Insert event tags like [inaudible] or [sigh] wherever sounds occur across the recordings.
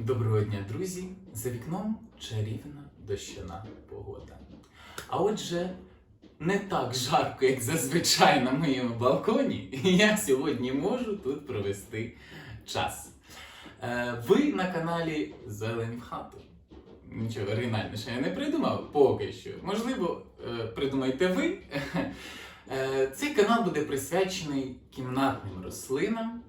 Доброго дня, друзі! За вікном чарівна дощана погода. А отже, не так жарко, як зазвичай на моєму балконі, і я сьогодні можу тут провести час. Е, Ви на каналі Зелень в хату. Нічого оригінальніше я не придумав поки що. Можливо, е, придумайте ви. Е, Цей канал буде присвячений кімнатним рослинам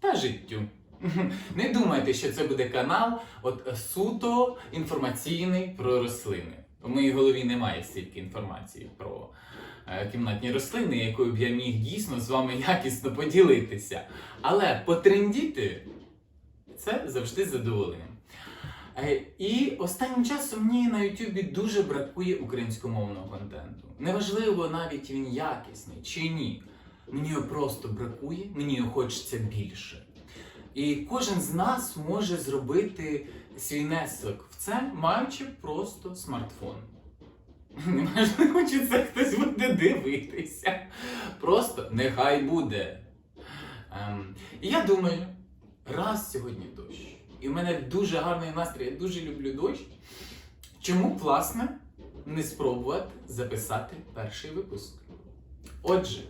та життю. [laughs] Не думайте, що це буде канал от е, суто інформаційний про рослини. У моїй голові немає стільки інформації про е, кімнатні рослини, якою б я міг дійсно з вами якісно поділитися. Але потрендіти це завжди з задоволенням. Е, І останнім часом мені на Ютубі дуже бракує українськомовного контенту. Неважливо навіть він якісний чи ні. Мені його просто бракує, мені його хочеться більше. І кожен з нас може зробити свій внесок в це, маючи просто смартфон. [laughs] Неважливо, чи це хтось буде дивитися. Просто нехай буде. Ем, я думаю, раз сьогодні дощ, і в мене дуже гарний настрій, я дуже люблю дощ. Чому б, власне, не спробувати записати перший випуск? Отже,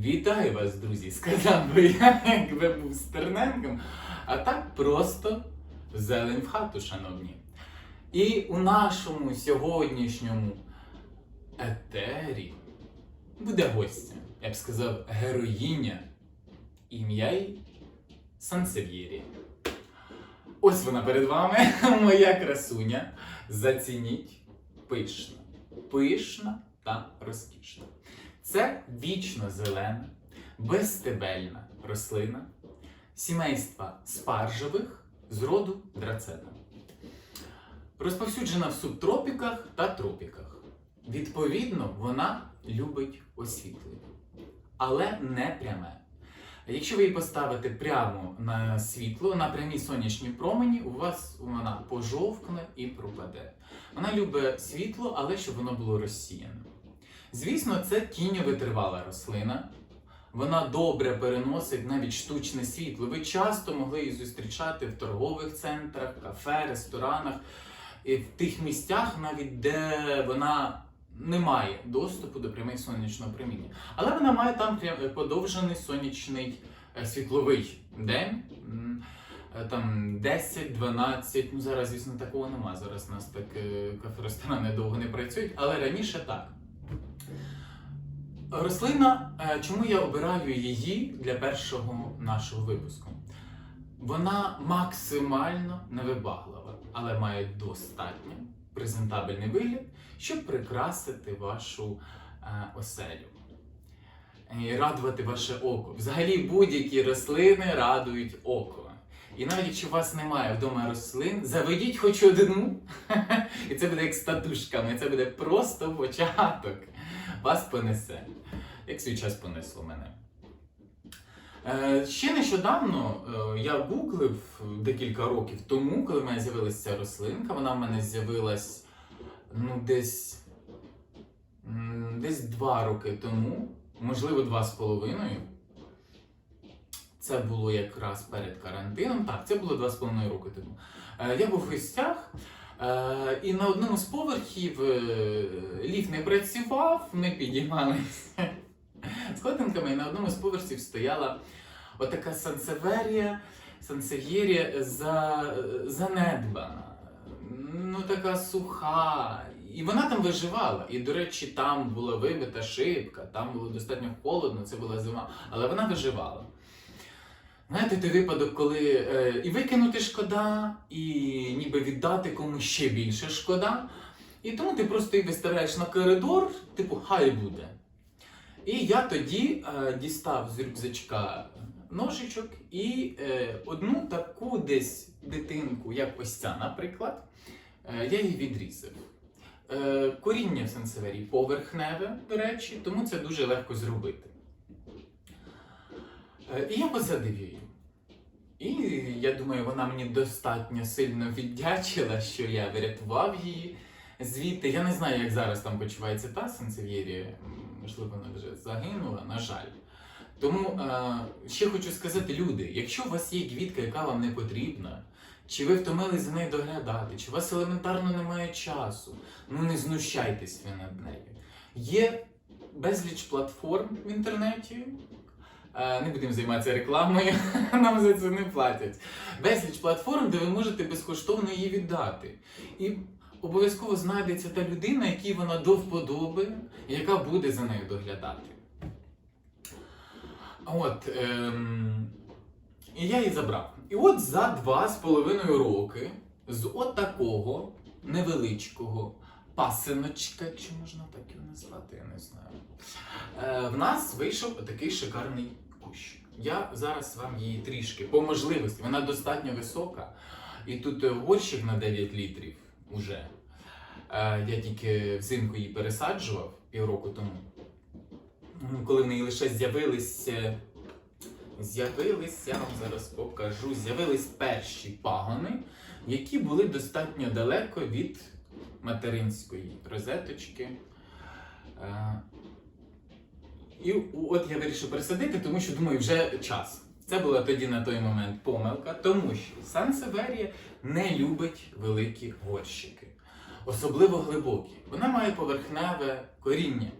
вітаю вас, друзі! Сказав би я, якби був Стерненком, а так просто зелень в хату, шановні. І у нашому сьогоднішньому етері буде гостя, я б сказав, героїня, ім'я їй Сансев'єрі. Ось вона перед вами, [laughs] моя красуня. Зацініть пишна, пишна та розкішна. Це вічно зелена, безстебельна рослина сімейства спаржевих з роду драцена. Розповсюджена в субтропіках та тропіках. Відповідно, вона любить освітлення, але не пряме. Якщо ви її поставите прямо на світло, на прямі сонячні промені, у вас вона пожовкне і пропаде. Вона любить світло, але щоб воно було розсіяне. Звісно, це тіньовитривала рослина. Вона добре переносить навіть штучне світло. Ви часто могли її зустрічати в торгових центрах, кафе, ресторанах, і в тих місцях, навіть де вона не має доступу до прямих сонячного проміння. Але вона має там подовжений сонячний е, світловий день. Е, Там 10-12, ну зараз, звісно, такого нема. Зараз у нас так кафе-ресторани довго не працюють, але раніше так. Рослина, е, чому я обираю її для першого нашого випуску? Вона максимально невибаглива, але має достатньо презентабельний вигляд, щоб прикрасити вашу е, оселю. І радувати ваше око. Взагалі будь-які рослини радують око. І навіть якщо у вас немає вдома рослин, заведіть хоч одну, [laughs] і це буде як з татушками, це буде просто початок. Вас понесе, як свій час понесло мене. Е, Ще нещодавно е, я гуглив декілька років тому, коли в мене з'явилася ця рослинка. Вона в мене з'явилась ну, десь, десь два роки тому, можливо, два з половиною. Це було якраз перед карантином. Так, це було два з половиною роки тому. Е, Я був в гостях, і на одному з поверхів е, ліфт не працював, ми підіймалися [laughs] сходинками, і на одному з поверхів стояла отака сансеверія, сансев'єрія за, занедбана, ну така суха. І вона там виживала. І, до речі, там була вибита шибка, там було достатньо холодно, це була зима, але вона виживала. Знаєте, той випадок, коли е, і викинути шкода, і ніби віддати комусь ще більше шкода. І тому ти просто її виставляєш на коридор, типу, хай буде. І я тоді е, дістав з рюкзачка ножичок і е, одну таку десь дитинку, як ось ця, наприклад, е, я її відрізав. Е, коріння в сансеверії поверхневе, до речі, тому це дуже легко зробити. Е, і я посадив її. І я думаю, вона мені достатньо сильно віддячила, що я врятував її звідти. Я не знаю, як зараз там почувається та сансев'єрія. Можливо, вона вже загинула, на жаль. Тому е, ще хочу сказати, люди, якщо у вас є квітка, яка вам не потрібна, чи ви втомились за нею доглядати, чи у вас елементарно немає часу, ну не знущайтесь ви над нею. Є безліч платформ в інтернеті. Е, Не будемо займатися рекламою, [laughs] нам за це не платять. Безліч платформ, де ви можете безкоштовно її віддати. І обов'язково знайдеться та людина, якій вона до вподоби, яка буде за нею доглядати. От, ем, і я її забрав. І от за два з половиною роки з от невеличкого пасиночка, якщо можна так його назвати, я не знаю. Е, в нас вийшов такий шикарний кущ. Я зараз вам її трішки по можливості, вона достатньо висока. І тут е, горщик на 9 літрів уже. Е, я тільки взимку її пересаджував півроку тому. Коли в неї лише з'явилися. З'явилися, я вам зараз покажу, з'явились перші пагони, які були достатньо далеко від материнської розеточки. Е, І от я вирішив пересадити, тому що думаю, вже час. Це була тоді на той момент помилка, тому що Сансеверія не любить великі горщики, особливо глибокі. Вона має поверхневе коріння.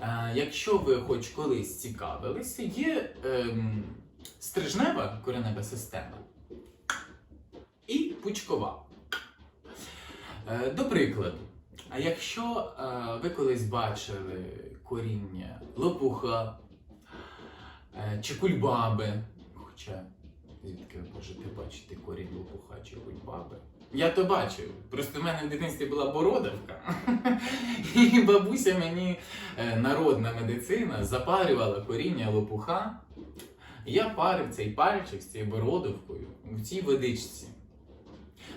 Е, Якщо ви хоч колись цікавилися, є ем, стрижнева коренева система і пучкова. Е, До прикладу, а якщо е, ви колись бачили коріння лопуха е, чи кульбаби, хоча звідки ви можете бачити корінь лопуха чи кульбаби? Я то бачив. Просто в мене в дитинстві була бородавка, [laughs] і бабуся мені народна медицина запарювала коріння лопуха. Я парив цей пальчик з цією бородавкою в цій водичці.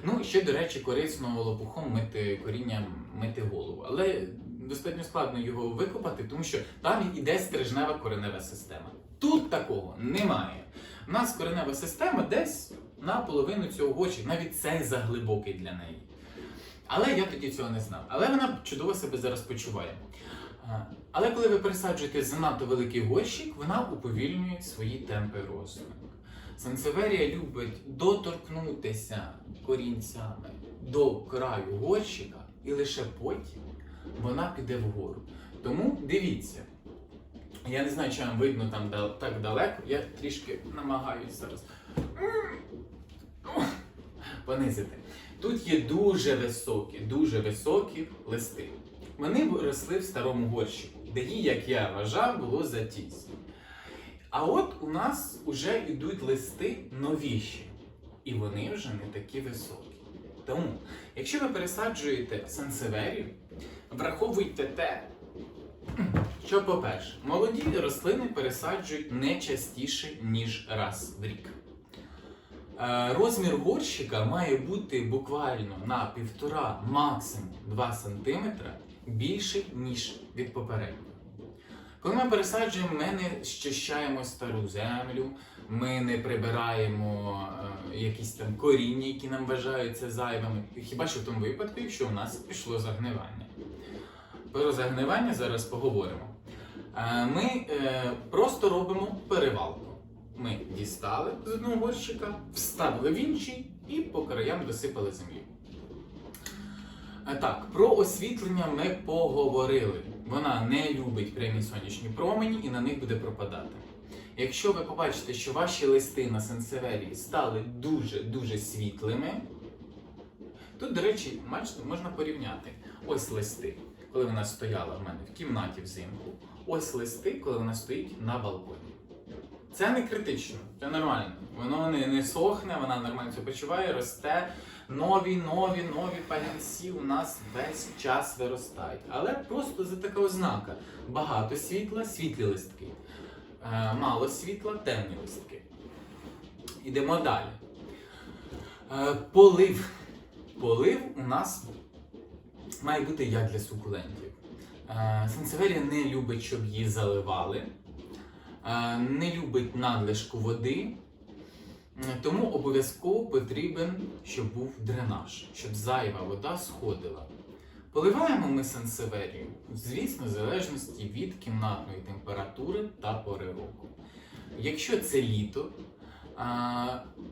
Ну, ще, до речі, корисно лопухом мити корінням мити голову. Але достатньо складно його викопати, тому що там іде стрижнева коренева система. Тут такого немає. У нас коренева система десь на половину цього горщика, навіть цей заглибокий для неї. Але я тоді цього не знав. Але вона чудово себе зараз почуває. Але коли ви пересаджуєте занадто великий горщик, вона уповільнює свої темпи росту. Сансеверія любить доторкнутися корінцями до краю горщика і лише потім вона піде вгору. Тому дивіться. Я не знаю, чи вам видно там так далеко. Я трішки намагаюся зараз понизити. Тут є дуже високі, дуже високі листи. Вони росли в старому горщику, де їй, як я вважав, було затісно. А от у нас вже йдуть листи новіші, і вони вже не такі високі. Тому, якщо ви пересаджуєте сансеверію, враховуйте те, що, по-перше, молоді рослини пересаджують не частіше, ніж раз в рік. Е, Розмір горщика має бути буквально на 1,5, максимум 2 см більший, ніж від попереднього. Коли ми пересаджуємо, ми не щищаємо стару землю, ми не прибираємо е, якісь там коріння, які нам вважаються зайвими. Хіба що в тому випадку, якщо у нас пішло загнивання. Про загнивання зараз поговоримо. Е, Ми е, просто робимо перевалку. Ми дістали з одного горщика, вставили в інший і по краям досипали землі. Е, Так, про освітлення ми поговорили. Вона не любить прямі сонячні промені і на них буде пропадати. Якщо ви побачите, що ваші листи на сенсеверії стали дуже-дуже світлими, тут, до речі, бачите, можна порівняти. Ось листи, коли вона стояла в мене в кімнаті взимку. Ось листи, коли вона стоїть на балконі. Це не критично, це нормально. Воно не, не сохне, вона нормально почуває, росте. Нові, нові, нові пагінці у нас весь час виростають. Але просто за така ознака. Багато світла, світлі листки. Е, мало світла, темні листки. Ідемо далі. Е, полив. Полив у нас має бути як для сукулентів. Е, Сансеверія не любить, щоб її заливали, не любить надлишку води, тому обов'язково потрібен, щоб був дренаж, щоб зайва вода сходила. Поливаємо ми сансеверію, звісно, в залежності від кімнатної температури та пори року. Якщо це літо,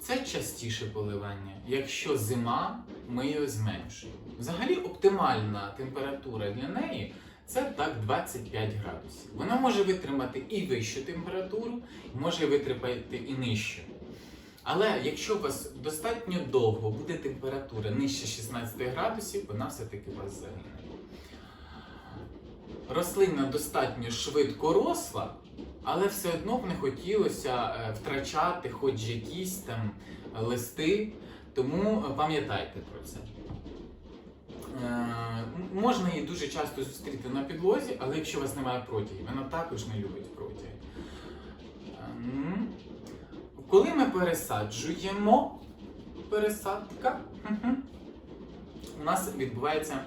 це частіше поливання. Якщо зима, ми його зменшуємо. Взагалі оптимальна температура для неї це так 25 градусів. Вона може витримати і вищу температуру, може витримати і нижчу. Але якщо у вас достатньо довго буде температура нижче 16 градусів, вона все-таки вас загине. Рослина достатньо швидко росла, але все одно б не хотілося е, втрачати хоч якісь там листи, тому е, пам'ятайте про це. Е, Можна її дуже часто зустріти на підлозі, але якщо у вас немає протягів, вона також не любить протяги. Коли ми пересаджуємо пересадка, у нас відбувається,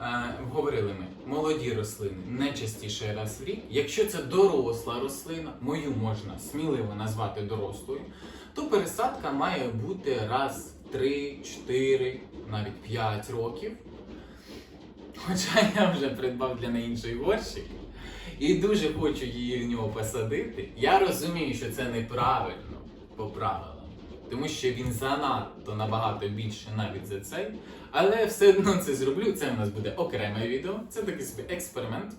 е, говорили ми, молоді рослини не частіше раз в рік. Якщо це доросла рослина, мою можна сміливо назвати дорослою, то пересадка має бути раз 3, 4, навіть 5 років. Хоча я вже придбав для неї інший горщик і дуже хочу її в нього посадити. Я розумію, що це неправильно по правилам, тому що він занадто набагато більше навіть за цей. Але все одно це зроблю. Це у нас буде окреме відео, це такий собі експеримент.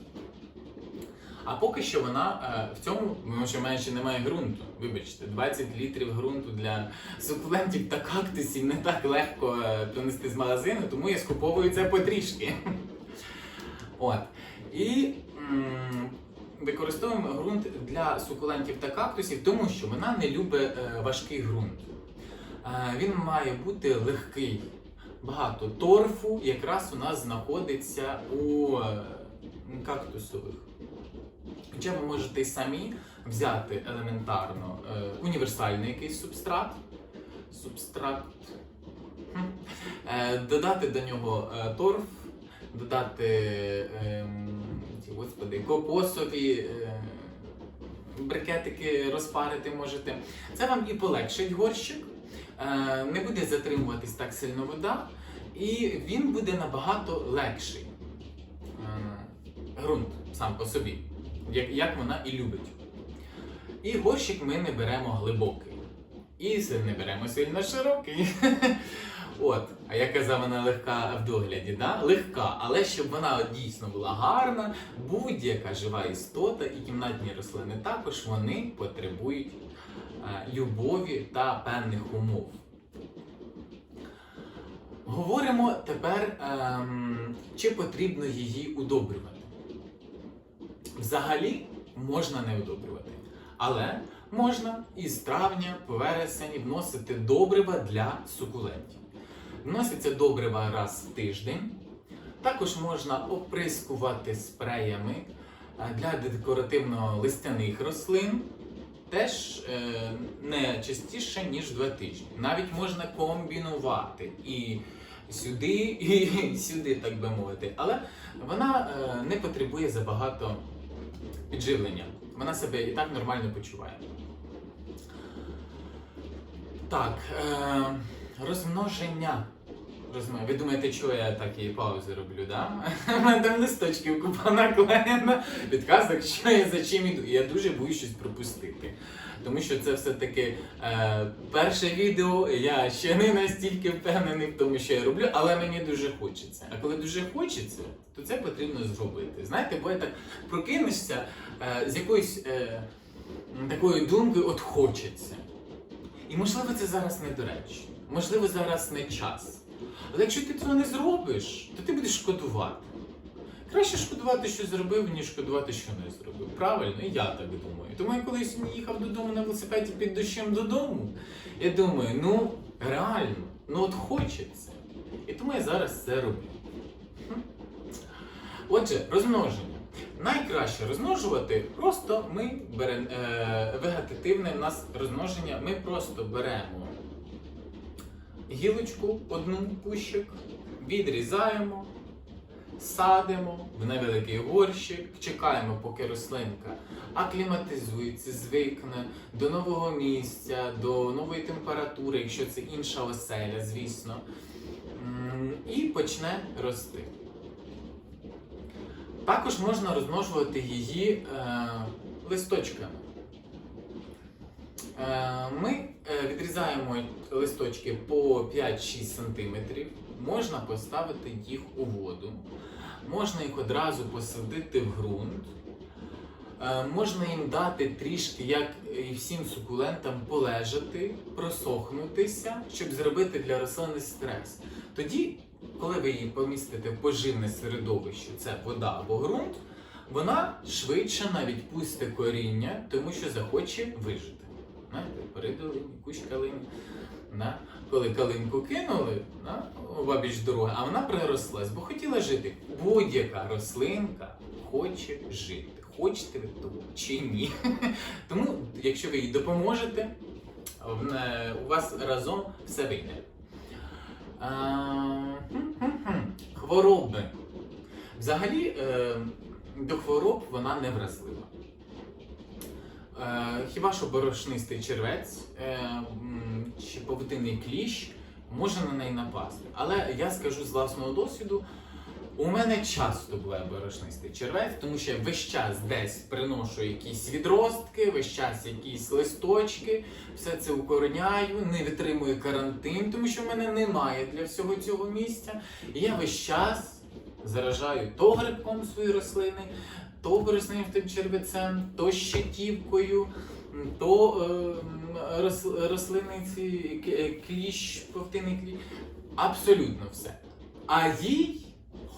А поки що вона е, в цьому, тому що в ще немає ґрунту. Вибачте, 20 літрів ґрунту для сукулентів та кактусів не так легко е, принести з магазину, тому я скуповую це потрішки. [laughs] От. І м, використовуємо ґрунт для сукулентів та кактусів, тому що вона не любить е, важкий ґрунт. Е, він має бути легкий. Багато торфу якраз у нас знаходиться у е, кактусових. Хоча ви можете самі взяти елементарно універсальний якийсь субстрат, субстрат, додати до нього торф, додати ем, господи, кокосові е, брикетики розпарити можете. Це вам і полегшить горщик, е, не буде затримуватись так сильно вода, і він буде набагато легший. Е, Ґрунт сам по собі, як, як вона і любить. І горщик ми не беремо глибокий. І не беремо сильно широкий. [laughs] От, а я казав, вона легка в догляді, да? легка, але щоб вона дійсно була гарна, будь-яка жива істота і кімнатні рослини також вони потребують е, любові та певних умов. Говоримо тепер, ем, чи потрібно її удобрювати. Взагалі можна не удобрювати, але можна із травня по вересень вносити добрива для сукулентів. Вноситься добрива раз в тиждень. Також можна оприскувати спреями е, для декоративно-листяних рослин. Теж е, не частіше, ніж два тижні. Навіть можна комбінувати і сюди, і [laughs] сюди, так би мовити. Але вона е, не потребує забагато підживлення. Вона себе і так нормально почуває. Так, е, розмноження. Розумію. Ви думаєте, чого я такі паузи роблю, да? Там листочків купа наклеєна, підказок, що я за чим іду. І я дуже боюсь щось пропустити. Тому що це все-таки е, перше відео, я ще не настільки впевнений в тому, що я роблю, але мені дуже хочеться. А коли дуже хочеться, то це потрібно зробити. Знаєте, бо я так прокинешся е, з якоюсь е, такою думкою, от хочеться. І можливо це зараз недоречно, можливо, зараз не час. Але якщо ти цього не зробиш, то ти будеш шкодувати. Краще шкодувати, що зробив, ніж шкодувати, що не зробив. Правильно, і я так думаю. Тому я колись їхав додому на велосипеді під дощем додому. Я думаю, ну реально, ну от хочеться. І тому я зараз це роблю. Хм. Отже, розмноження. Найкраще розмножувати просто ми беремо е, вегетативне в нас розмноження. Ми просто беремо гілочку, одну кущик, відрізаємо, садимо в невеликий горщик, чекаємо, поки рослинка акліматизується, звикне до нового місця, до нової температури, якщо це інша оселя, звісно. і почне рости. Також можна розмножувати її е, листочками. Е, Ми відрізаємо листочки по 5-6 см. Можна поставити їх у воду, можна їх одразу посадити в ґрунт. Е, Можна їм дати трішки, як і всім сукулентам, полежати, просохнутися, щоб зробити для рослини стрес. Тоді, коли ви її помістите в поживне середовище, це вода або ґрунт, вона швидше навіть пусте коріння, тому що захоче вижити. Знаєте, передали кущ калини. Да? Коли калинку кинули, да? обабіч дороги, а вона прирослась, бо хотіла жити. Будь-яка рослинка хоче жити. Хочете ви того чи ні. [laughs] Тому, якщо ви їй допоможете, у вас разом все вийде. Хвороби. Взагалі, е, до хвороб вона не вразлива. Е, Хіба що борошнистий червець е, чи павутинний кліщ може на неї напасти. Але я скажу з власного досвіду, у мене часто буває борошнистий червець, тому що я весь час десь приношу якісь відростки, весь час якісь листочки, все це укореняю, не витримую карантин, тому що в мене немає для всього цього місця. І я весь час заражаю то грибком свої рослини, то борошнистим червецем, то щитівкою, то е, м, рос- рослини ці к- е, кліщ, повтинний кліщ. Абсолютно все. А їй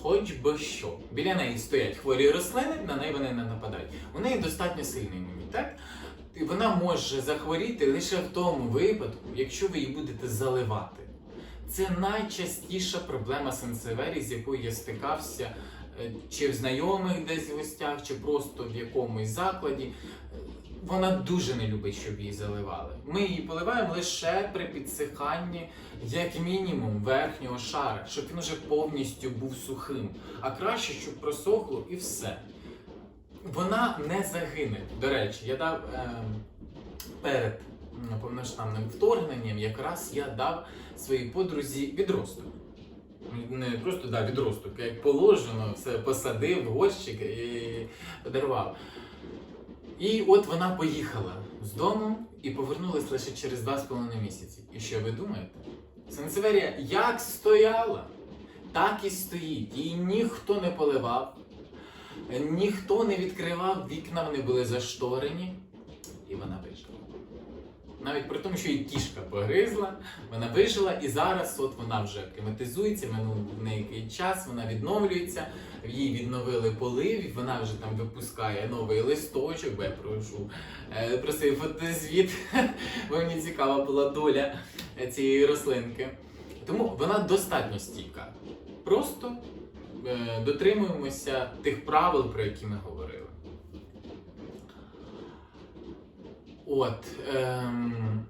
хоч би що. Біля неї стоять хворі рослини, на неї вони не нападають. У неї достатньо сильний імунітет. Вона може захворіти лише в тому випадку, якщо ви її будете заливати. Це найчастіша проблема сенсеверії, з якою я стикався чи в знайомих десь в гостях, чи просто в якомусь закладі. Е, Вона дуже не любить, щоб її заливали. Ми її поливаємо лише при підсиханні, як мінімум, верхнього шара, щоб він уже повністю був сухим. А краще, щоб просохло і все. Вона не загине. До речі, я дав е, перед повноштабним вторгненням, якраз я дав своїй подрузі відросток. Не просто дав відросток, як положено, все посадив горщик і подарував. І от вона поїхала з дому і повернулась лише через два з половиною місяці. І що ви думаєте? Сенсеверія як стояла, так і стоїть. Її ніхто не поливав, ніхто не відкривав, вікна вони були зашторені, і вона вижила. Навіть при тому, що її кішка погризла, вона вижила, і зараз от вона вже акліматизується, минув неякий час, вона відновлюється, їй відновили полив, вона вже там випускає новий листочок, бо я прошу е, просив фотозвіт, [laughs] бо мені цікава була доля е, цієї рослинки. Тому вона достатньо стійка. Просто е, дотримуємося тих правил, про які ми говорили. От, ем,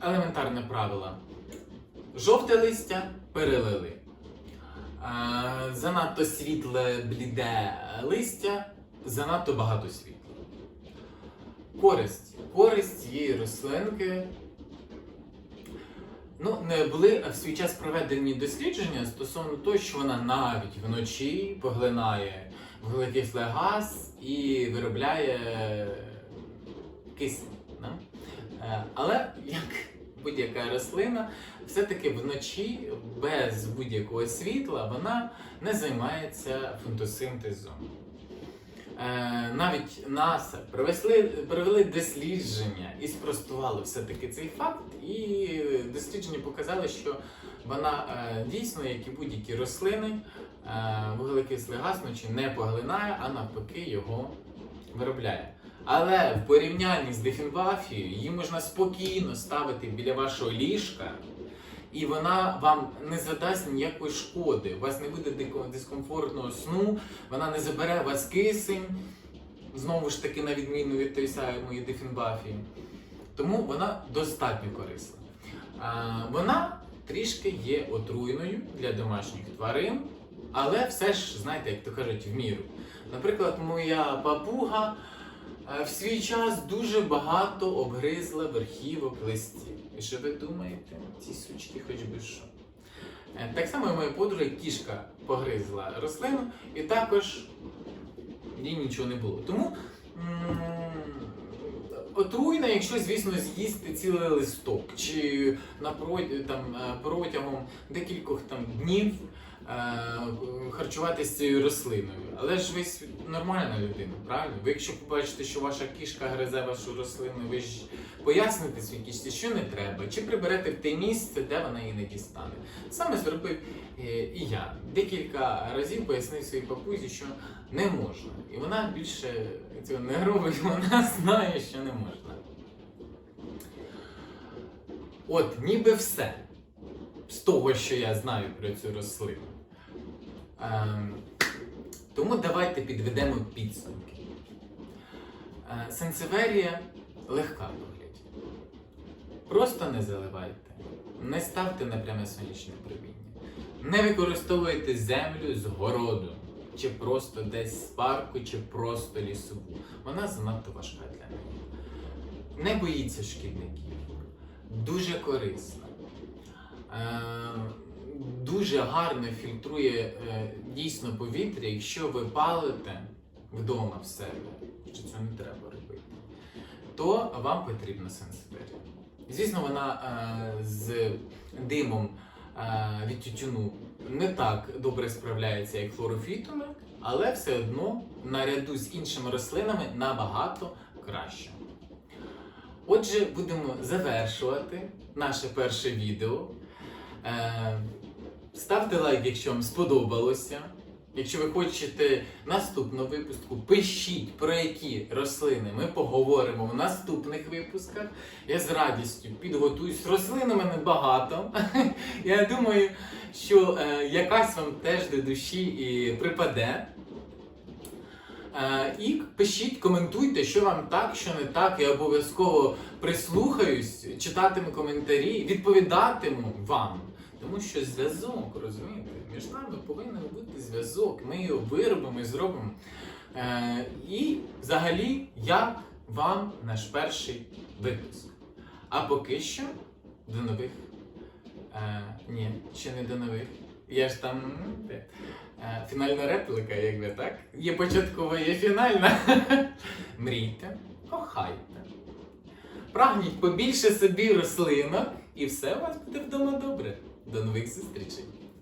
елементарне правило. Жовте листя перелили. Е, занадто світле бліде листя, занадто багато світла. Користь. Користь цієї рослинки. Ну, не були в свій час проведені дослідження стосовно того, що вона навіть вночі поглинає вуглекислий газ і виробляє кисень. Е, Але як будь-яка рослина, все-таки вночі без будь-якого світла вона не займається фотосинтезом. Е, Навіть НАСА провели, провели дослідження і спростували все-таки цей факт. І дослідження показали, що вона е, дійсно, як і будь-які рослини, вуглекислий вночі не поглинає, а навпаки його виробляє. Але в порівнянні з дефінбафією її можна спокійно ставити біля вашого ліжка, і вона вам не задасть ніякої шкоди. У вас не буде дискомфортного сну, вона не забере вас кисень, знову ж таки, на відміну від тої самої дефінбафії. Тому вона достатньо корисна. А, вона трішки є отруйною для домашніх тварин, але все ж, знаєте, як то кажуть, в міру. Наприклад, моя папуга в свій час дуже багато обгризла верхівок листів. І що ви думаєте? Ці сучки хоч би що. Е, Так само і моя подруга кішка погризла рослину, і також їй нічого не було. Тому отруйна, якщо, звісно, з'їсти цілий листок, чи там, е, протягом декількох там, днів е, харчуватися цією рослиною. Але ж ви нормальна людина, правильно? Ви якщо побачите, що ваша кішка гризе вашу рослину, ви ж поясните своїй кішці, що не треба, чи приберете в те місце, де вона її не дістане. Саме зробив е, і я. Декілька разів пояснив своїй папузі, що не можна. І вона більше цього не робить, [laughs] вона знає, що не можна. От, ніби все з того, що я знаю про цю рослину. Ем, тому давайте підведемо підсумки. Е, Сенсеверія легка в догляді. Просто не заливайте, не ставте на пряме сонячне проміння, не використовуйте землю з городу, чи просто десь з парку, чи просто лісову. Вона занадто важка для неї. Не боїться шкідників, дуже корисна. Дуже гарно фільтрує е, дійсно повітря, якщо ви палите вдома в себе, що це не треба робити, то вам потрібна сенситерія. Звісно, вона е, з димом е, від тютюну не так добре справляється, як хлорофітоми, але все одно наряду з іншими рослинами набагато краще. Отже, будемо завершувати наше перше відео. Ставте лайк, якщо вам сподобалося. Якщо ви хочете наступну випуску, пишіть про які рослини ми поговоримо в наступних випусках. Я з радістю підготуюсь. Рослин у мене багато. [laughs] Я думаю, що е, якась вам теж до душі і припаде. Е, і пишіть, коментуйте, що вам так, що не так. Я обов'язково прислухаюсь, читатиму коментарі, відповідатиму вам. Тому що зв'язок, розумієте, між нами повинен бути зв'язок. Ми його виробимо і зробимо. Е, і взагалі, як вам наш перший випуск? А поки що до нових. Е, ні, ще не до нових. Я ж там. Е, Фінальна реплика, якби так. Є початкова, є фінальна. [laughs] Мрійте, кохайте. Прагніть побільше собі рослинок, і все у вас буде вдома добре. До нових зустрічей!